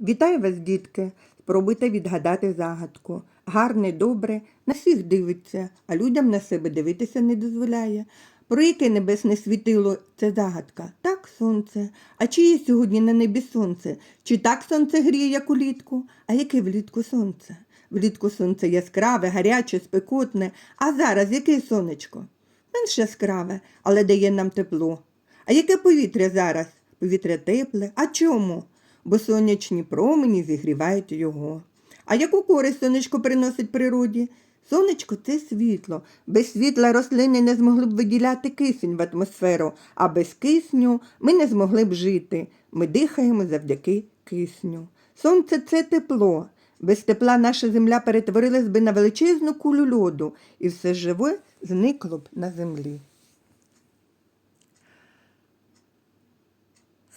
Вітаю вас, дітки! Спробуйте відгадати загадку. Гарне, добре, на всіх дивиться, а людям на себе дивитися не дозволяє. Про яке небесне світило це загадка? Так, сонце. А чиє сьогодні на небі сонце? Чи так сонце гріє, як улітку? А яке влітку сонце? Влітку сонце яскраве, гаряче, спекотне. А зараз яке сонечко? Менш яскраве, але дає нам тепло. А яке повітря зараз? Повітря тепле. А чому? Бо сонячні промені зігрівають його. А яку користь сонечко приносить природі? Сонечко це світло. Без світла рослини не змогли б виділяти кисень в атмосферу, а без кисню ми не змогли б жити. Ми дихаємо завдяки кисню. Сонце це тепло. Без тепла наша земля перетворилась би на величезну кулю льоду, і все живе зникло б на землі.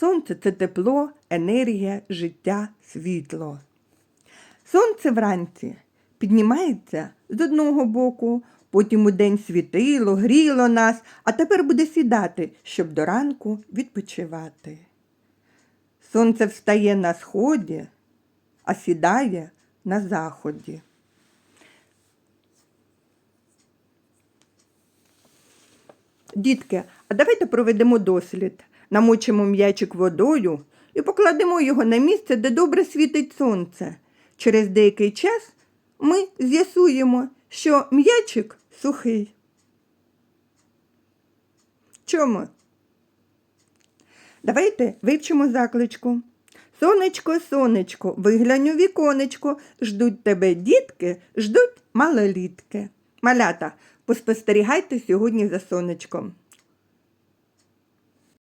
Сонце це тепло, енергія, життя, світло. Сонце вранці піднімається з одного боку, потім у день світило, гріло нас, а тепер буде сідати, щоб до ранку відпочивати. Сонце встає на сході, а сідає на заході. Дітки, а давайте проведемо дослід. Намочимо м'ячик водою і покладемо його на місце, де добре світить сонце. Через деякий час ми з'ясуємо, що м'ячик сухий. Чому? Давайте вивчимо закличку. Сонечко, сонечко, виглянь у віконечко, ждуть тебе дітки, ждуть малолітки. Малята, поспостерігайте сьогодні за сонечком.